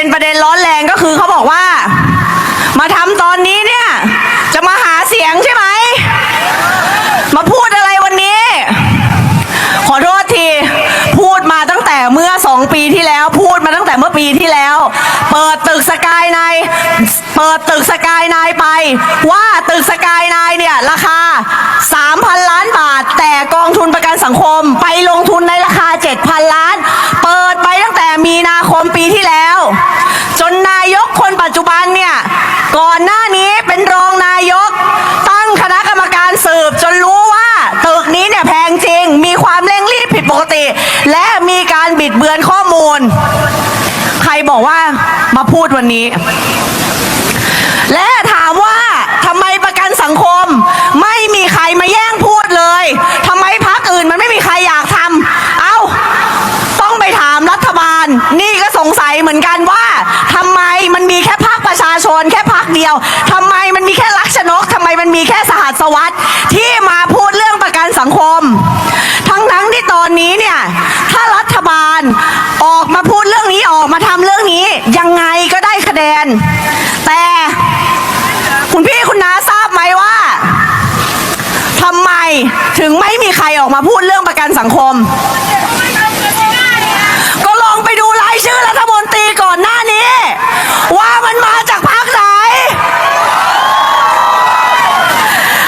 เป็นประเด็นร้อนแรงก็คือเขาบอกว่า มาทำตอนนี้เนี่ย จะมาหาเสียงใช่ไหม มาพูดอะไรวันนี้ ขอโทษที พูดมาตั้งแต่เมื่อสองปีที่แล้ว พูดมาตั้งแต่เมื่อปีที่แล้ว เปิดตึกสกายไนเปิดตึกสกายไนไป ว่าตึกสกายไนเนี่ย ราคา 3,000 ล้านบาท แต่กองทุนประกันสังคมไปลงทุนในราคา 7,000 ล้าน เปิดไป มีนาคมปีที่แล้ว จนนายกคนปัจจุบันเนี่ย ก่อนหน้านี้เป็นรองนายก ตั้งคณะกรรมการสืบ จนรู้ว่าตึกนี้เนี่ยแพงจริง มีความเร่งรีบผิดปกติ และมีการบิดเบือนข้อมูล ใครบอกว่ามาพูดวันนี้ และถามว่าทำไมประกันสังคม ไม่มีใครมาแย่งพูดเลยทำไมพักอื่นมันไม่มีใครอยากทำเอา ต้องไปถามรัฐบาล นี่ก็สงสัยเหมือนกันว่าทำไมันมีแค่พักประชาชนแค่พักเดียวทำไมมันมีแค่ลักษณกทำไมมันมีแค่สหัสวัสด์ที่มาพูดเรื่องประกันสังคม ทั้งทั้งที่ตอนนี้เนี่ยถ้ารัฐบาลออกมาพูดเรื่องนี้ออกมาทำเรื่องนี้ยังไงก็ได้คะแนน แต่คุณพี่คุณน้าทราบไหมว่าทำไมถึงไม่มีใครออกมาพูดเรื่องประกันสังคม ก็ลองไปดูรายชื่อรัฐมนตรีก่อนหน้านี้ ว่ามันมาจากพรรคไหน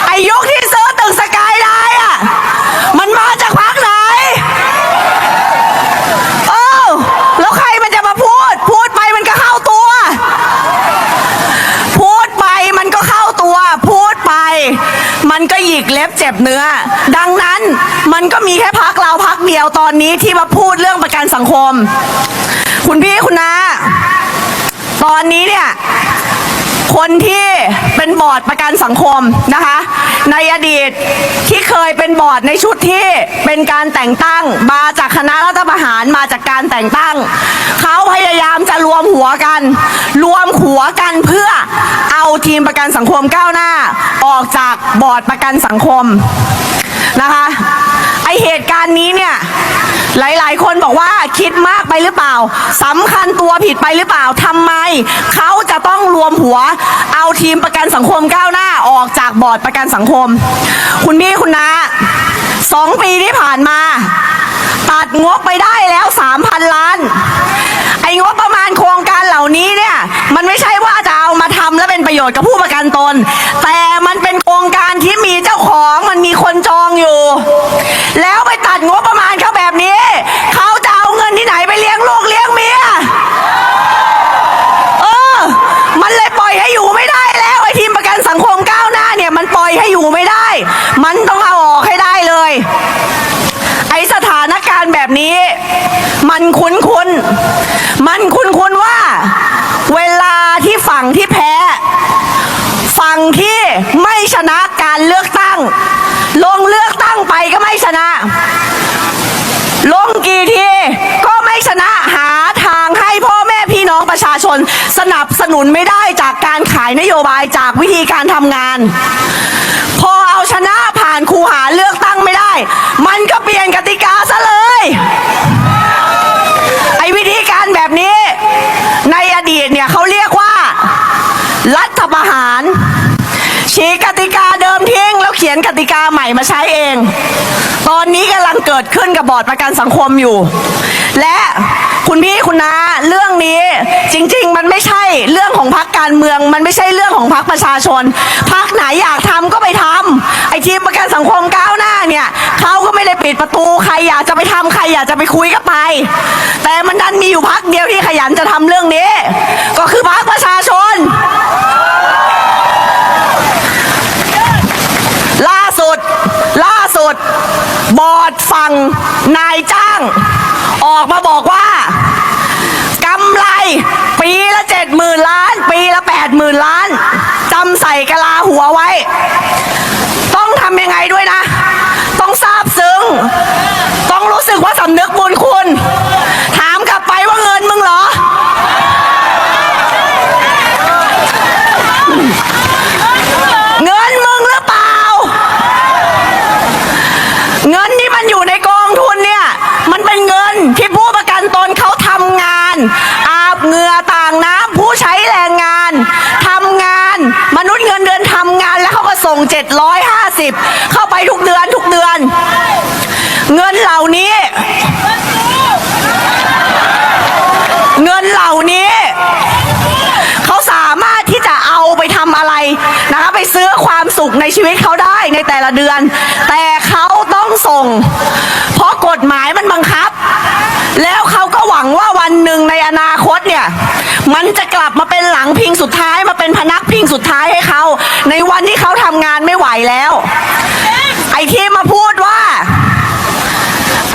ไอ้ยุคที่ซื้อตึกสกายได้อะมันมาจากพรรคไหนเออแล้วใครมันจะมาพูด พูดไปมันก็เข้าตัว พูดไปมันก็เข้าตัว พูดไป มันก็หยิกเล็บเจ็บเนื้อ ดังนั้นมันก็มีแค่พักเราพักเดียวตอนนี้ที่มาพูดเรื่องประกันสังคม คุณพี่คุณนาตอนนี้เนี่ยคนที่เป็นบอร์ดประกันสังคมนะคะ ในอดีตที่เคยเป็นบอร์ดในชุดที่เป็นการแต่งตั้ง มาจากคณะรัฐประหารมาจากการแต่งตั้ง เขาพยายามจะรวมหัวกัน รวมหัวกันเพื่อเอาทีมประกันสังคมก้าวหน้า ออกจากบอร์ดประกันสังคมนะคะไอเหตุการณ์นี้เนี่ย หลายๆ คนบอกว่าคิดมากไปหรือเปล่าสำคัญตัวผิดไปหรือเปล่าทำไม เขาจะต้องรวมหัว เอาทีมประกันสังคมก้าวหน้าออกจากบอร์ดประกันสังคม คุณพี่คุณนาสองปีที่ผ่านมา ตัดงบไปได้แล้ว3,000ล้าน ไอ้งบประมาณโครงการเหล่านี้เนี่ยมันไม่ใช่ว่าจะเอามาทำแล้วเป็นประโยชน์กับผู้ประกันตน แต่มันเป็นโครงการที่มีเจ้าของมันมีคนจองอยู่ แล้วไปตัดงบประมาณเขาแบบนี้ เขาจะเอาเงินที่ไหนไปเลี้ยงลูกเลี้ยงเมีย เออ มันเลยปล่อยให้อยู่ไม่ได้แล้วไอ้ทีมประกันสังคมก้าวหน้าเนี่ย มันปล่อยให้อยู่ไม่ได้ มันต้องเอาออกให้ได้เลย ไอสถาน การณ์แบบนี้ มันคุ้นคุ้นมันคุ้นคุ้นว่า เวลาที่ฝั่งที่แพ้ ฝั่งที่ไม่ชนะการเลือกตั้ง ลงเลือกตั้งไปก็ไม่ชนะ ลงกี่ทีก็ไม่ชนะหาทางให้พ่อแม่พี่น้องประชาชน สนับสนุนไม่ได้จากการขายนโยบายจากวิธีการทำงาน พอเอาชนะผ่านคูหาาใหม่มาใช้เอง ตอนนี้กำลังเกิดขึ้นกับบอร์ดประกันสังคมอยู่ และคุณพี่คุณนาเรื่องนี้จริง ๆ มันไม่ใช่เรื่องของพรรคการเมือง มันไม่ใช่เรื่องของพรรคประชาชนพรรคไหนอยากทำก็ไปทำไอทีมประกันสังคมก้าวหน้าเนี่ยเขาก็ไม่ได้ปิดประตูใครอยากจะไปทำใครอยากจะไปคุยก็ไป แต่มันดันมีอยู่พรรคเดียวที่ขยันจะทำเรื่องนี้ ก็คือพรรคประชาชน ล่าสุด ล่าสุด บอร์ดฝั่ง นายจ้าง ออกมาบอกว่ากำไร ปีละเจ็ดหมื่นล้าน ปีละแปดหมื่นล้านจำใส่กะลาหัวไว้ ต้องทำยังไงด้วยนะ ต้องซาบซึ้ง ต้องรู้สึกว่าสำนึกบุญคุณ ถามกลับไปว่าเงินมึงเหรอ เงินมึงหรือเปล่า เงินที่มันอยู่ในกองทุนเนี่ย มันเป็นเงินที่ผู้ประกันตนเขาทำงาน อาบเหงื่อต่าง 750 เข้าไปทุกเดือนทุกเดือน เงินเหล่านี้ เงินเหล่านี้ เขาสามารถที่จะเอาไปทำอะไรนะคะไปซื้อความสุขในชีวิตเขาได้ในแต่ละเดือน แต่เขาต้องส่ง เพราะกฎหมายมันบังคับ แล้วเขาก็หวังว่าวันหนึ่งในอนาค ตเนี่ยมันจะกลับมาเป็นหลังพิงสุดท้ายมาเป็นพนักพิงสุดท้ายให้เขา ในวันที่เขาทำงานไม่ไหวแล้ว ไอ้ที่มาพูดว่า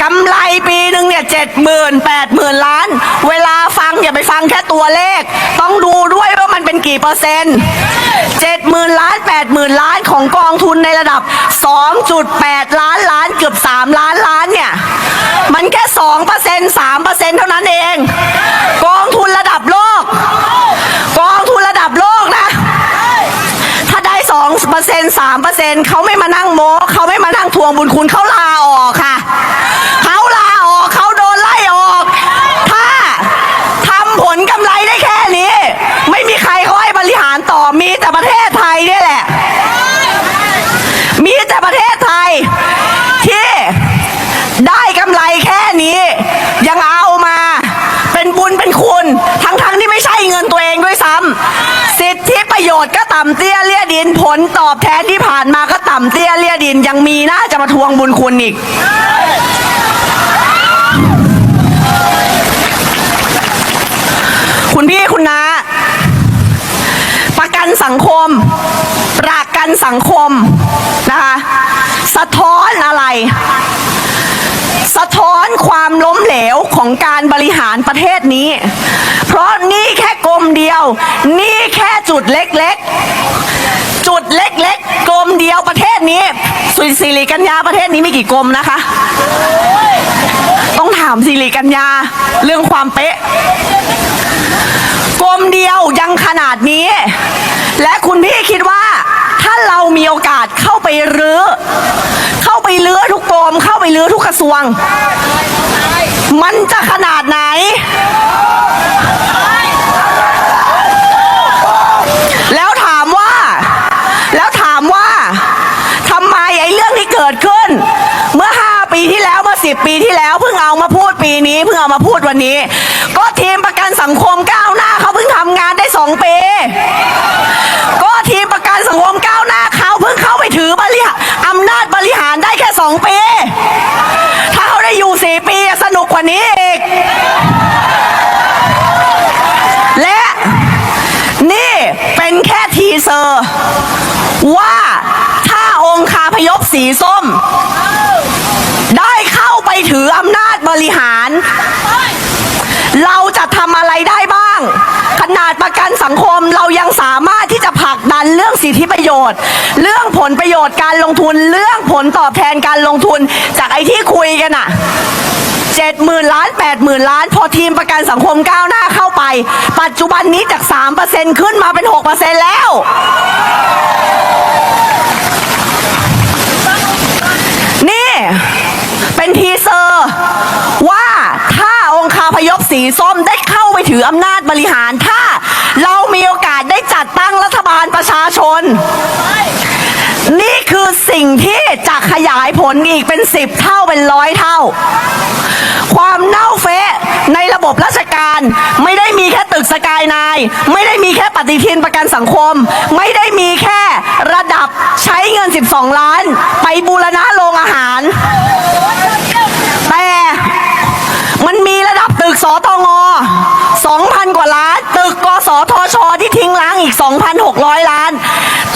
กำไรปีหนึ่งเนี่ยเจ็ดหมื่นแปดหมื่นล้าน เวลาฟังอย่าไปฟังแค่ตัวเลข ต้องดูด้วยว่ามันเป็นกี่เปอร์เซ็นต์เจ็ดหมื่นล้านแปดหมื่นล้านของกองทุนในระดับ2.8ล้านล้านเกือบ3ล้านล้าน เป็นเขาไม่มานั่งโม้เขาไม่มานั่งทวงบุญคุณเขาลาออกค่ะเขาลาออกเขาโดนไล่ออก ถ้าทำผลกำไรได้แค่นี้ ไม่มีใครเขาให้บริหารต่อมีแต่ประเทศไทยเนี่ยแหละ มีแต่ประเทศ ต่ำเตี้ยเลี่ยดินผลตอบแทนที่ผ่านมาก็ต่ำเตี้ยเลี่ยดินยังมีน่าจะมาทวงบุญคุณอีก คุณพี่คุณน้าประกันสังคม ประกันสังคมนะคะ สะท้อนอะไร สะท้อนความล้มเหลวของการบริหารประเทศนี้ เพราะนี่แค่กรมเดียว นี่แค่จุดเล็กๆ จุดเล็กๆกรมเดียวประเทศนี้ สุยสิริกัญญาประเทศนี้มีกี่กรมนะคะ ต้องถามสิริกัญญาเรื่องความเป๊ะกรมเดียวยังขนาดนี้ และคุณพี่คิดว่า เรามีโอกาสเข้าไปรื้อ เข้าไปเลื้อทุกกรมเข้าไปเลื้อทุกกระทรวง มันจะขนาดไหน แล้วถามว่า แล้วถามว่าทำไมไอ้เรื่องที่เกิดขึ้น เมื่อ 5 ปีที่แล้วเมื่อ 10 ปีที่แล้วเพิ่งเอามาพูดปีนี้เพิ่งเอามาพูดวันนี้ สีส้ม ได้เข้าไปถืออำนาจบริหาร เราจะทำอะไรได้บ้าง ขนาดประกันสังคมเรายังสามารถที่จะผลักดันเรื่องสิทธิประโยชน์ เรื่องผลประโยชน์การลงทุนเรื่องผลตอบแทนการลงทุนจากไอ้ที่คุยกันอะเจ็ดหมื่นล้านแปดหมื่นล้าน พอทีมประกันสังคมก้าวหน้าเข้าไป ปัจจุบันนี้จาก3%ขึ้นมาเป็น6%แล้ว นี่เป็นทีเซอร์ ว่าถ้าองค์คาพยพสีส้มได้เข้าไปถื ออำนาจบริหารถ้าเรามีโอกาสได้จัดตั้งรัฐบาลประชาชน นี่คือสิ่งที่จะขยายผลอีกเป็นสิบเท่าเป็นร้อยเท่า ความเน่าเฟะในระบบราชการไม่ได้มีแค่ตึกสกายนาย ไม่ได้มีแค่ปฏิทินประกันสังคม ไม่ได้มีแค่ระดับใช้เงิน 12 ล้าน ไปบูรณะโรงอาหาร แต่มันมีระดับตึกสตง 2,000 กว่าล้าน ตึกกสทช ที่ทิ้งล้างอีก 2,600 ล้าน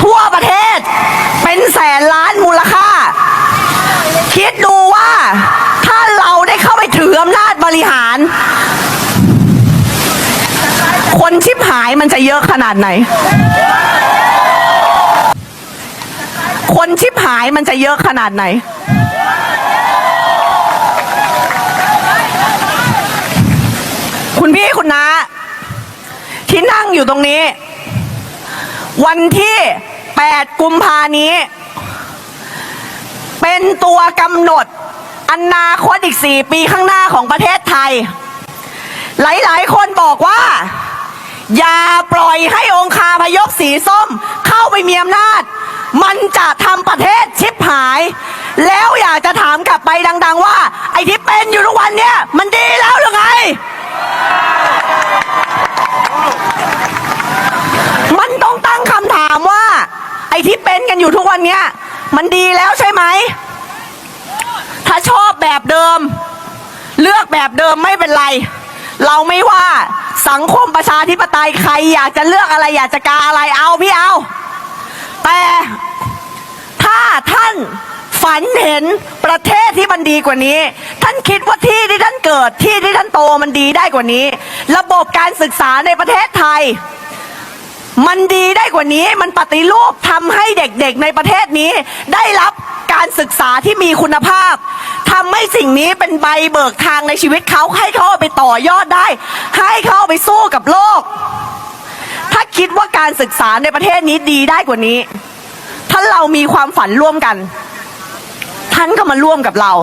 ทั่วประเทศเป็นแสนล้านมูลค่า คิดดูว่าถ้าเราได้เข้าไปถืออำนาจบริหาร คนชิบหายมันจะเยอะขนาดไหน คนชิบหายมันจะเยอะขนาดไหน คุณพี่คุณน้าที่นั่งอยู่ตรงนี้ วันที่ 8 กุมภานี้ เป็นตัวกำหนดอนาคตอีก 4 ปีข้างหน้าของประเทศไทย หลายๆ คนบอกว่า อย่าปล่อยให้องคาพยพสีส้มเข้าไปมีอำนาจ มันจะทำประเทศชิบหาย แล้วอยากจะถามกลับไปดัง ๆ ว่า ไอ้ที่เป็นอยู่ทุกวันเนี้ยมันดีแล้วหรือไง มันต้องตั้งคำถามว่า ไอ้ที่เป็นกันอยู่ทุกวันเนี้ย มันดีแล้วใช่ไหม ถ้าชอบแบบเดิม เลือกแบบเดิมไม่เป็นไร เราไม่ว่าสังคมประชาธิปไตยใครอยากจะเลือกอะไรอยากจะกาอะไรเอาพี่เอา แต่ถ้าท่าน ฝันเห็นประเทศที่มันดีกว่านี้ ท่านคิดว่าที่ที่ท่านเกิดที่ที่ท่านโตมันดีได้กว่านี้ ระบบการศึกษาในประเทศไทย มันดีได้กว่านี้ มันปฏิรูปทำให้เด็กๆในประเทศนี้ ได้รับการศึกษาที่มีคุณภาพทำให้สิ่งนี้เป็นใบเบิกทางในชีวิตเขาให้เขาไปต่อยอดได้ ให้เขาไปสู้กับโลก ถ้าคิดว่าการศึกษาในประเทศนี้ดีได้กว่านี้ ถ้าเรามีความฝันร่วมกันานก็มาร่วมกับเรา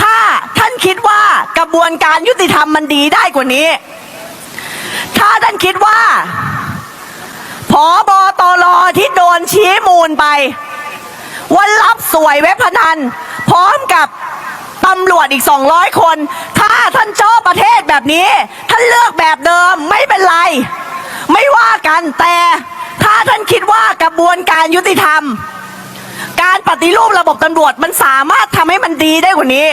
ถ้าท่านคิดว่ากระบวนการยุติธรรมมันดีได้กว่านี้ ถ้าท่านคิดว่าผอบอตรที่โดนชี้มูลไปว่ารับสวยเว็บพนัน พร้อมกับตำรวจอีก 200 คน ถ้าท่านชอบประเทศแบบนี้ ท่านเลือกแบบเดิมไม่เป็นไร ไม่ว่ากันแต่ถ้าท่านคิดว่ากระบวนการยุติธรรม การปฏิรูประบบตำรวจมันสามารถทำให้มันดีได้กว่านี้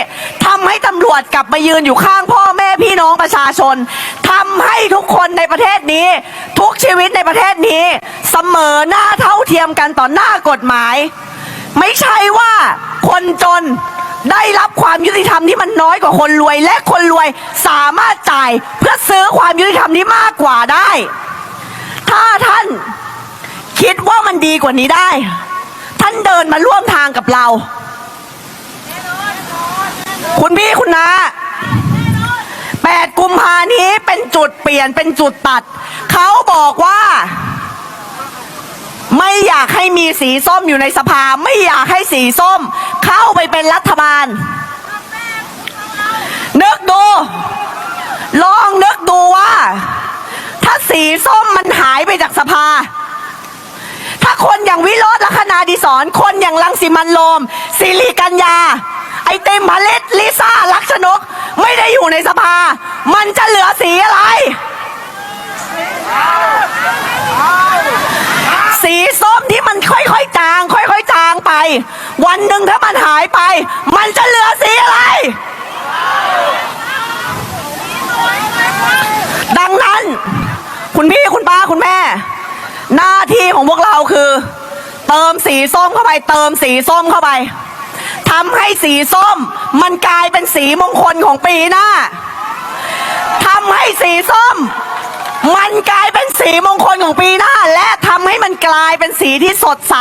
ทำให้ตำรวจกลับมายืนอยู่ข้างพ่อแม่พี่น้องประชาชนทำให้ทุกคนในประเทศนี้ ทุกชีวิตในประเทศนี้ เสมอหน้าเท่าเทียมกันต่อหน้ากฎหมาย ไม่ใช่ว่าคนจนได้รับความยุติธรรมที่มันน้อยกว่าคนรวย และคนรวยสามารถจ่ายเพื่อซื้อความยุติธรรมที่มากกว่าได้ ถ้าท่านคิดว่ามันดีกว่านี้ได้ ท่านเดินมาร่วมทางกับเรา คุณพี่คุณนาแปดกุมภานี้เป็นจุดเปลี่ยนเป็นจุดตัด เขาบอกว่า ไม่อยากให้มีสีส้มอยู่ในสภา ไม่อยากให้สีส้ม เข้าไปเป็นรัฐบาล นึกดู ลองนึกดูว่า ถ้าสีส้มมันหายไปจากสภาาคนอย่างวิโรธลัคนาดิศรคนอย่างลังสิมันโรมสิริกัญญา ไอเต็มพาเลตลิซ่าลักษณกไม่ได้อยู่ในสภา มันจะเหลือสีอะไร สีส้มที่มันค่อยๆจาง ค่อยๆจางไป วันหนึ่งถ้ามันหายไป มันจะเหลือสีอะไร ดังนั้น คุณพี่คุณป้าคุณแม่ หน้าที่ของพวกเราคือ เติมสีส้มเข้าไป เติมสีส้มเข้าไปทำให้สีส้ม มันกลายเป็นสีมงคลของปีหน้าทำให้สีส้ม มันกลายเป็นสีมงคลของปีหน้า และทำให้มันกลายเป็นสีที่สดใส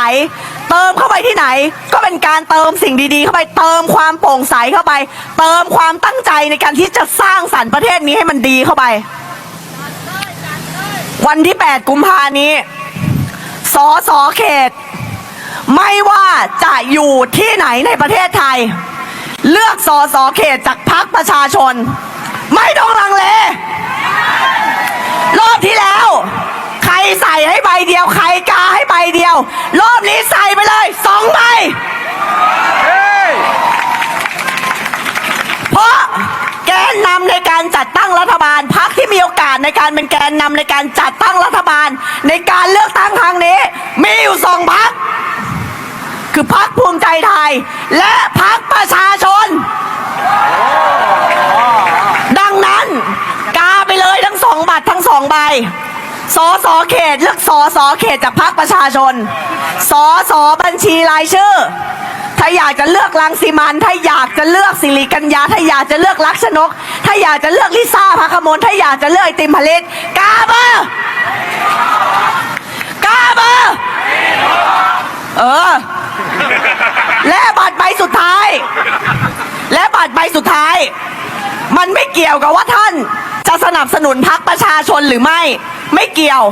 เติมเข้าไปที่ไหน ก็เป็นการเติมสิ่งดีๆ เข้าไปเติมความโปร่งใสเข้าไป เติมความตั้งใจในการที่จะสร้างสรรค์ประเทศนี้ให้มันดีเข้าไป วันที่ 8 กุมภานี้ สอสอเขต ไม่ว่าจะอยู่ที่ไหนในประเทศไทย เลือกสอสอเขตจากพรรคประชาชน ไม่ต้องลังเล รอบที่แล้ว ใครใส่ให้ใบเดียว ใครกาให้ใบเดียว รอบนี้ใส่ไปเลย ในการเป็นแกนนำในการจัดตั้งรัฐบาล ในการเลือกตั้งครั้งนี้ มีอยู่สองพักคือพักภูมิใจไทย และพักประชาชน ดังนั้นกาไปเลยทั้งสองบัตรทั้งสองใบสอสอเขตเลือกสอสอเขตจากพรรคประชาชน สอสอบัญชีรายชื่อ ถ้าอยากจะเลือกลังสีมันถ้าอยากจะเลือกสิริกัญญา ถ้าอยากจะเลือกลักษณก ถ้าอยากจะเลือกลิซ่าพาคมลถ้าอยากจะเลือกไอติมพาเลตกาเบอร์กาเบอร์เออ และบัตรใบสุดท้าย และบัตรใบสุดท้าย มันไม่เกี่ยวกับว่าท่านจะสนับสนุนพักประชาชนหรือไม่ ไม่เกี่ยว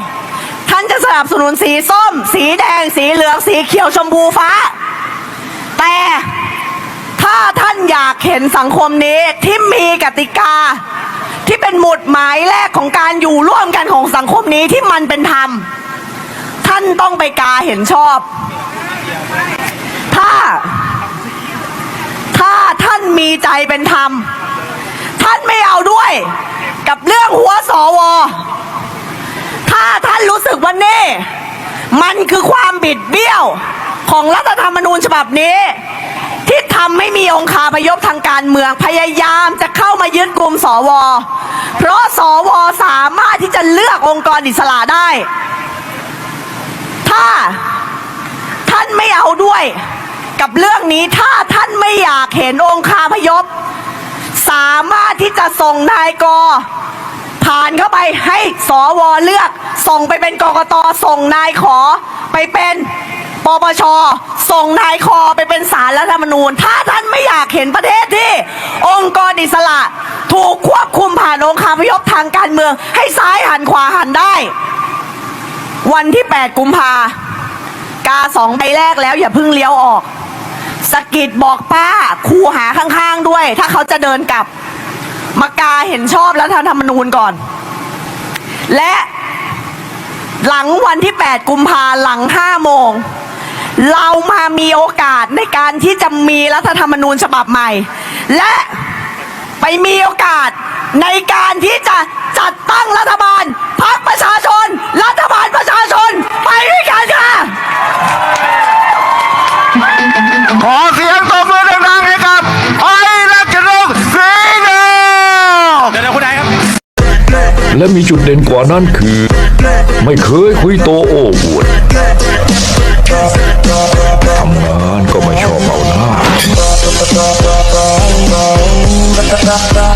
ท่านจะสนับสนุนสีส้ม สีแดง สีเหลือง สีเขียวชมพูฟ้า แต่ถ้าท่านอยากเห็นสังคมนี้ที่มีกติกา ที่เป็นหมุดหมายแรกของการอยู่ร่วมกันของสังคมนี้ที่มันเป็นธรรม ท่านต้องไปกาเห็นชอบ ถ้า ถ้าท่านมีใจเป็นธรรม ท่านไม่เอาด้วย กับเรื่องหัวสวถ้าท่านรู้สึกว่านี่ มันคือความบิดเบี้ยว ของรัฐธรรมนูญฉบับนี้ ที่ทำให้มีองคาพยพทางการเมืองพยายามจะเข้ามายึดกลุ่มสว เพราะสวสามารถที่จะเลือกองค์กรอิสระได้ ถ้าท่านไม่เอาด้วยกับเรื่องนี้ถ้าท่านไม่อยากเห็นองคาพยพ สามารถที่จะส่งนายกผ่านเข้าไปให้สวเลือก ส่งไปเป็นกกตส่งนายขอไปเป็น ปปช ส่งนายคอไปเป็นสารรัฐธรรมนูญ ถ้าท่านไม่อยากเห็นประเทศที่ องค์กรอิสระ ถูกควบคุมผ่านองคาพยพทางการเมือง ให้ซ้ายหันขวาหันได้ วันที่ 8 กุมภากาสองใบแรกแล้วอย่าเพิ่งเลี้ยวออกสกิดบอกป้าครูหาข้างๆด้วย ถ้าเขาจะเดินกลับมากาเห็นชอบรัฐธรรมนูญก่อน และหลังวันที่ 8 กุมภาหลัง 5 โมง เรามามีโอกาสในการที่จะมีรัฐธรรมนูญฉบับใหม่ และไปมีโอกาสในการที่จะจัดตั้งรัฐบาลพรรคประชาชน รัฐบาลประชาชน ไปด้วยกันค่ะขอเสียงตบมือดังๆให้กับไอ้รัชนกศรีเดลเดี๋ยวคุณนายครับ และมีจุดเด่นกว่านั้นคือ ไม่เคยคุยโตโอ้อวดานก็